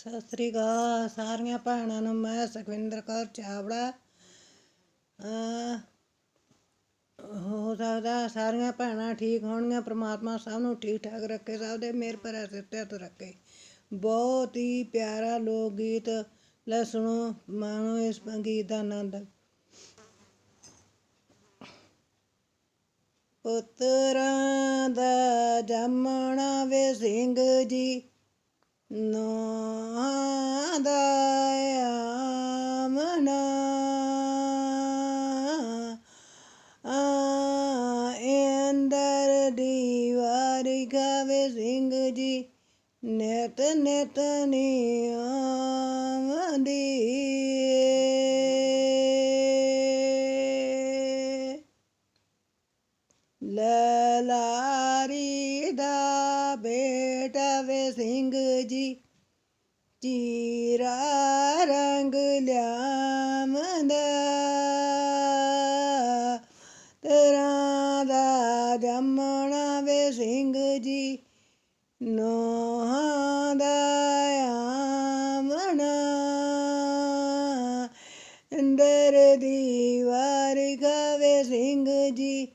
ਸਤਿ ਸ੍ਰੀ ਅਕਾਲ ਸਾਰੀਆਂ ਭੈਣਾਂ ਨੂੰ ਮੈਂ ਸੁਖਵਿੰਦਰ ਕੌਰ ਚਾਵੜਾ ਹੋ ਸਕਦਾ ਸਾਰੀਆਂ ਭੈਣਾਂ ਠੀਕ ਹੋਣਗੀਆਂ, ਪ੍ਰਮਾਤਮਾ ਸਭ ਨੂੰ ਠੀਕ ਠਾਕ ਰੱਖੇ, ਸਭ ਦੇ ਮਿਹਰ ਭਰਿਆ ਸਿਰ ਤੇ ਰੱਖੇ। ਬਹੁਤ ਹੀ ਪਿਆਰਾ ਲੋਕ ਗੀਤ ਲੈ ਸੁਣੋ ਮਾਣੋ ਇਸ ਗੀਤ ਦਾ ਆਨੰਦ। ਪੁੱਤਰਾਂ ਦਾ ਜੰਮਣਾ ਵੇ ਸਿੰਘ ਜੀ ਨੋਹਾਂ ਦਾ ਆਮਨਾ ਆ ਇੰਦਰ ਦੀ ਵਾਰੀ ਸਿੰਘ ਜੀ ਨਿਤ ਨਿਤ ਨੀ ਆਵਦੀ ਲਲਾਰੀ ਬੇਟਾ ਸਿੰਘ ਜੀ, ਚੀਰਾ ਰੰਗ ਲਿਆਮਦਾ ਤੇਰਾ ਦਾ ਜੰਮਣਾ ਵੇ ਸਿੰਘ ਜੀ, ਨੋਹਾਂ ਦਾ ਆਮਣਾ ਅੰਦਰ ਦੀ ਵਾਰ ਖਾਵੇ ਸਿੰਘ ਜੀ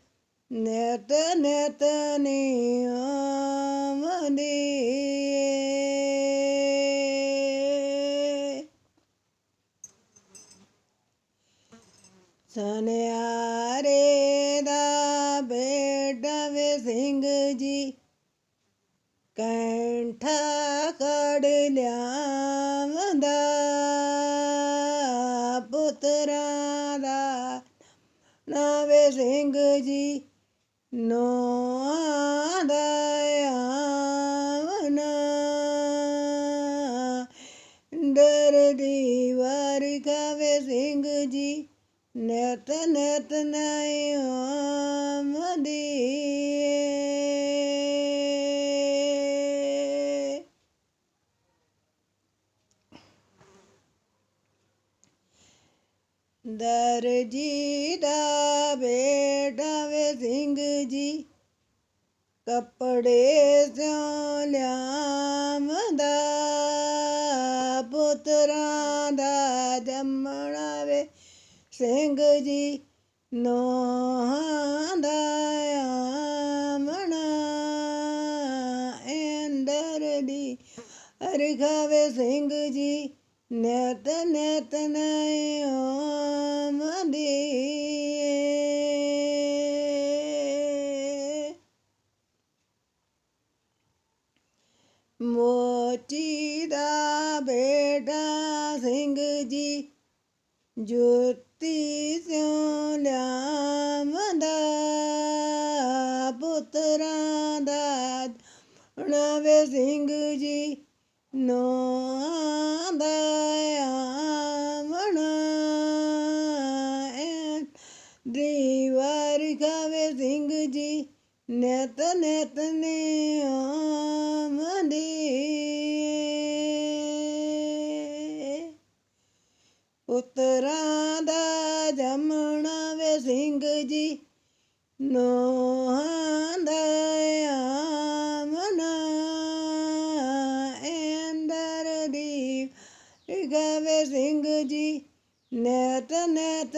ਨਿਤ ਨਿਤ ਨੀ ਆਵਦੀ ਸਨਿਆਰੇ ਦਾ ਬੇਟਾ ਵੇ ਸਿੰਘ ਜੀ, ਕੈਂਠਾ ਕੜ ਲਿਆਵਦਾ ਪੁੱਤਰਾਂ ਦਾ ਨਾਵੇ ਸਿੰਘ ਜੀ ਨੋਆਂ ਦਾ ਆਵਣਾ ਵਾਰ ਖਾਵੇ ਸਿੰਘ ਜੀ ਨਿਤ ਨਤ ਨਹੀਂ ਆਮਦੀ ਦਰਜੀ ਦਾ ਬੇਟਾ ਵੇ ਸਿੰਘ ਜੀ, ਕੱਪੜੇ ਸਿਉ ਲਿਆਮਦਾ ਪੁੱਤਰਾਂ ਦਾ ਜੰਮਣਾ ਵੇ ਸਿੰਘ ਜੀ, ਨੋਹਾਂ ਦਾ ਆਮਣਾ ਇੰਦਰ ਦੀ ਅਰਖਾਵੇ ਸਿੰਘ ਜੀ। ਨਿਤ ਨਿਤ ਨਹੀਂ ਮੋਚੀ ਦਾ ਬੇਟਾ ਸਿੰਘ ਜੀ ਜੋਤੀ ਸਿਉ ਲਿਆਮਦਾ ਪੁੱਤਰਾਂ ਦਾ ਨਵੇਂ ਸਿੰਘ ਜੀ ਨੋਆਂ ਦੀਵਾਰ ਖਾਵੇ ਸਿੰਘ ਜੀ, ਨੈਤ ਨਿਤ ਨੇ ਆਮਦੀ ਪੁੱਤਰਾਂ ਦਾ ਜੰਮਣਾ ਵੇ ਸਿੰਘ ਜੀ, ਨੋਹਾਂ ਦਾ ਆਮਨਾ। ਇੰਦਰ ਦੀ ਗਾਵੇ ਸਿੰਘ ਜੀ, ਨੈਤ ਨੈਤ